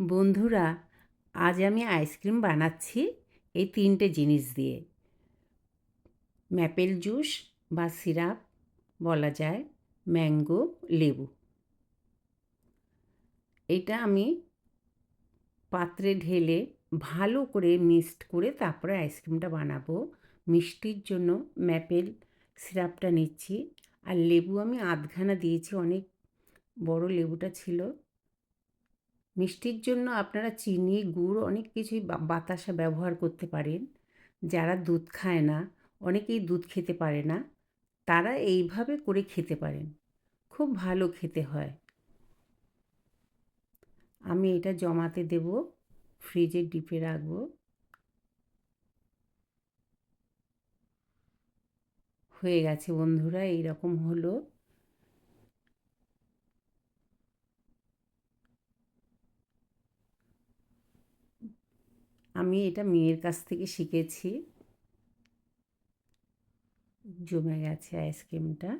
বন্ধুরা, আজ আমি আইসক্রিম বানাচ্ছি এই তিনটে জিনিস দিয়ে। ম্যাপেল জুস বা সিরাপ, বলা যায়, ম্যাঙ্গো, লেবু। এটা আমি পাত্রে ঢেলে ভালো করে মিক্সড করে তারপরে আইসক্রিমটা বানাবো। মিষ্টির জন্য ম্যাপেল সিরাপটা নিচ্ছি। আর লেবু আমি আধখানা দিয়েছি, অনেক বড় লেবুটা ছিল। মিষ্টির জন্য আপনারা চিনি, গুড় অনেক কিছুই বাতাসা ব্যবহার করতে পারেন। যারা দুধ খায় না, অনেকেই দুধ খেতে পারে না, তারা এইভাবে করে খেতে পারেন। খুব ভালো খেতে হয়। আমি এটা জমাতে দেব, ফ্রিজে ডিপে রাখব। হয়ে গেছে বন্ধুরা এই রকম হলো। আমি এটা মেয়ের কাছ থেকে শিখেছি। জমে গেছে আইসক্রিমটা।